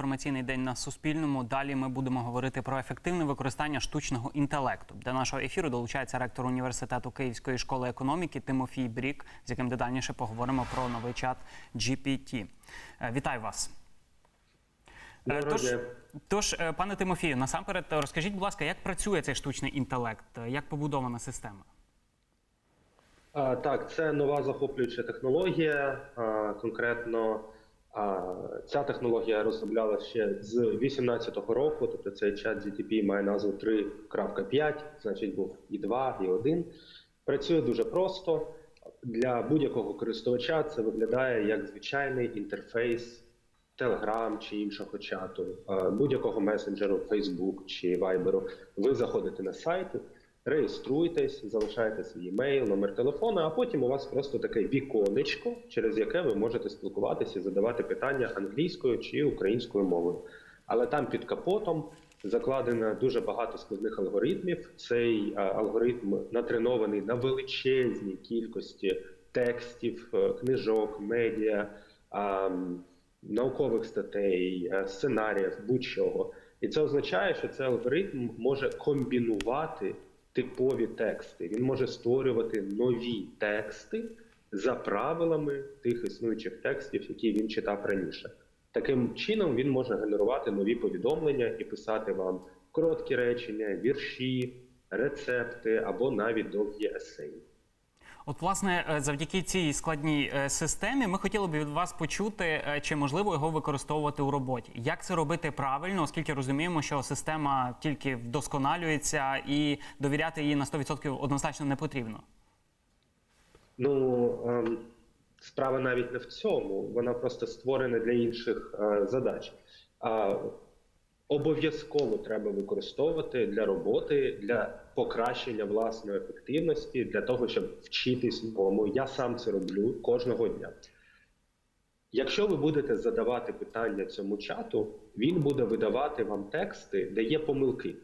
інформаційний день на Суспільному. Далі ми будемо говорити про ефективне використання штучного інтелекту. До нашого ефіру долучається ректор університету Київської школи економіки Тимофій Брік, з яким детальніше поговоримо про новий чат GPT. Е, Вітаю вас. Е, Доброго Тож, дня. тож, е, пане Тимофію, насамперед розкажіть, будь ласка, як працює цей штучний інтелект, як побудована система? Так, це нова захоплююча технологія. Конкретно ця технологія розроблялася ще з 2018 року. Тобто цей чат GTP має назву 3.5, значить був і 2, і 1. Працює дуже просто. Для будь-якого користувача це виглядає як звичайний інтерфейс Telegram чи іншого чату, будь-якого месенджеру, Facebook чи Viber. Ви заходите на сайт, реєструєтесь, залишаєте свій емейл, номер телефона, а потім у вас просто таке віконечко, через яке ви можете спілкуватися і задавати питання англійською чи українською мовою. Але там під капотом закладено дуже багато складних алгоритмів. Цей алгоритм натренований на величезній кількості текстів, е, книжок, медіа. Наукових статей, е, сценаріїв, будь-чого, і це означає, що цей алгоритм може комбінувати типові тексти. Він може створювати нові тексти за правилами тих існуючих текстів, які він читав раніше. Таким чином він може генерувати нові повідомлення і писати вам короткі речення, вірші, рецепти або навіть довгі есеї. От, власне, е, завдяки цій складній е, системі ми хотіли б від вас почути, е, чи можливо його використовувати у роботі. Як це робити правильно, оскільки розуміємо, що система тільки вдосконалюється і довіряти їй на 100% однозначно не потрібно. Ну ем, справа навіть не в цьому, вона просто створена для інших задач. Обов'язково треба використовувати для роботи, для покращення власної ефективності, для того, щоб вчитись новому. Я сам це роблю кожного дня. Якщо ви будете задавати питання цьому чату, він буде видавати вам тексти, де є помилки.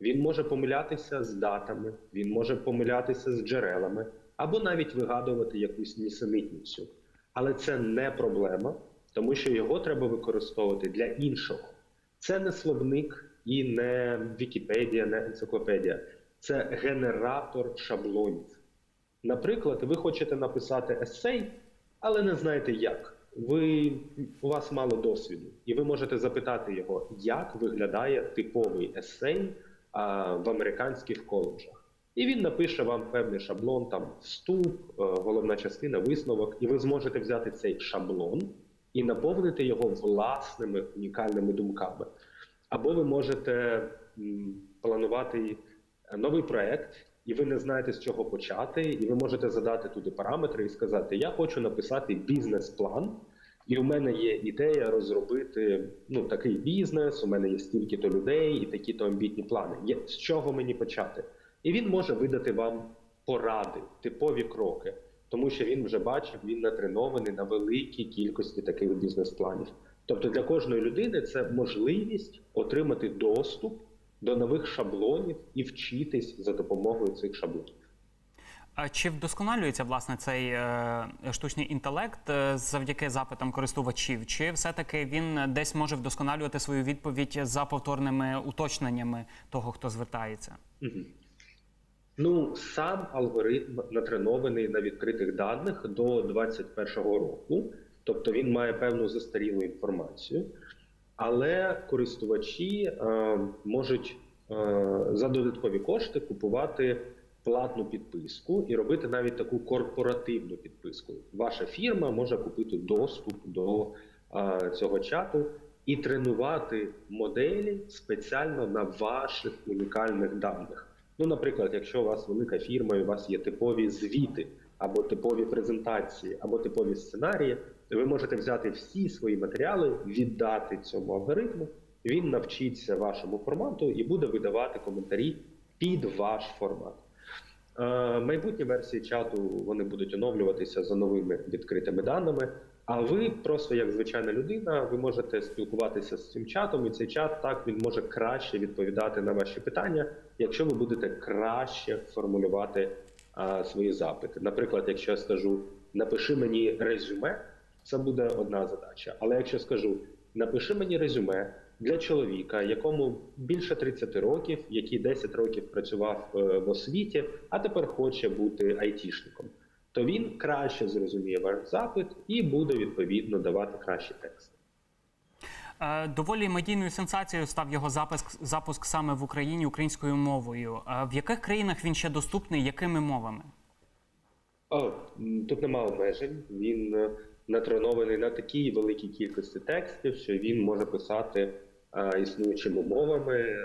Він може помилятися з датами, він може помилятися з джерелами, або навіть вигадувати якусь нісенітницю. Але це не проблема, тому що його треба використовувати для іншого. Це не словник і не Вікіпедія, не енциклопедія. Це генератор шаблонів. Наприклад, ви хочете написати есей, але не знаєте як. Ви, у вас мало досвіду, і ви можете запитати його, як виглядає типовий есей а, в американських коледжах. І він напише вам певний шаблон, там вступ, е, головна частина, висновок, і ви зможете взяти цей шаблон і наповнити його власними унікальними думками. Або ви можете планувати новий проект, і ви не знаєте з чого почати, і ви можете задати туди параметри і сказати: Я хочу написати бізнес-план, і у мене є ідея розробити ну такий бізнес. У мене є стільки-то людей і такі-то амбітні плани. Є з чого мені почати? І він може видати вам поради, типові кроки, тому що він вже бачив, він натренований на великій кількості таких бізнес-планів. Тобто для кожної людини це можливість отримати доступ до нових шаблонів і вчитись за допомогою цих шаблонів. А чи вдосконалюється власне цей е, штучний інтелект е, завдяки запитам користувачів? Чи все-таки він десь може вдосконалювати свою відповідь за повторними уточненнями того, хто звертається? Мгм. Ну, сам алгоритм натренований на відкритих даних до 2021 року, тобто він має певну застарілу інформацію, але користувачі е, можуть е, за додаткові кошти купувати платну підписку і робити навіть таку корпоративну підписку. Ваша фірма може купити доступ до е, цього чату і тренувати моделі спеціально на ваших унікальних даних. Ну, наприклад, якщо у вас велика фірма, і у вас є типові звіти, або типові презентації, або типові сценарії, ви можете взяти всі свої матеріали, віддати цьому алгоритму. Він навчиться вашому формату і буде видавати коментарі під ваш формат. Е, Майбутні версії чату вони будуть оновлюватися за новими відкритими даними. А ви просто як звичайна людина, ви можете спілкуватися з цим чатом, і цей чат так він може краще відповідати на ваші питання, якщо ви будете краще формулювати а, свої запити. Наприклад, якщо я скажу напиши мені резюме, це буде одна задача. Але якщо скажу напиши мені резюме для чоловіка, якому більше 30 років, який 10 років працював е, в освіті, а тепер хоче бути айтішником. То він краще зрозуміє ваш запит і буде відповідно давати кращий текст. Е, Доволі медійною сенсацією став його запуск, запуск саме в Україні українською мовою. Е, В яких країнах він ще доступний? Якими мовами? О, тут нема обмежень. Він е, натренований на такій великій кількості текстів, що він може писати існуючими мовами.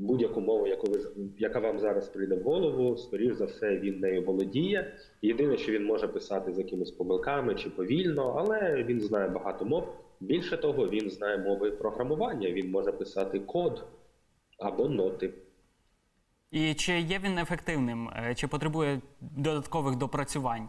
Будь-яку мову, яку ви, яка вам зараз прийде в голову, скоріш за все, він нею володіє. Єдине, що він може писати з якимись помилками чи повільно, але він знає багато мов. Більше того, він знає мови програмування. Він може писати код або ноти. І чи є він ефективним, Е, чи потребує додаткових допрацювань?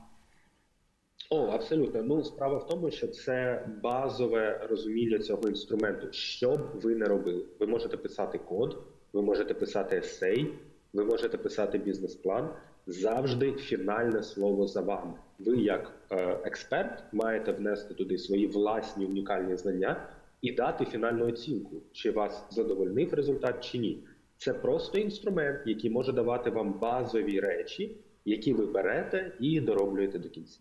О, абсолютно. Ну, справа в тому, що це базове розуміння цього інструменту. Що б ви не робили? Ви можете писати код, ви можете писати есей, ви можете писати бізнес-план. Завжди фінальне слово за вами. Ви, як е, експерт, маєте внести туди свої власні унікальні знання і дати фінальну оцінку, чи вас задовольнив результат чи ні. Це просто інструмент, який може давати вам базові речі, які ви берете і дороблюєте до кінця.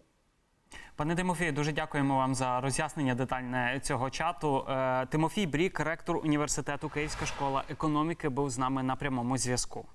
Пане Тимофію, дуже дякуємо вам за роз'яснення детальне цього чату. Е, Тимофій Брік, ректор університету Київська школа економіки, був з нами на прямому зв'язку.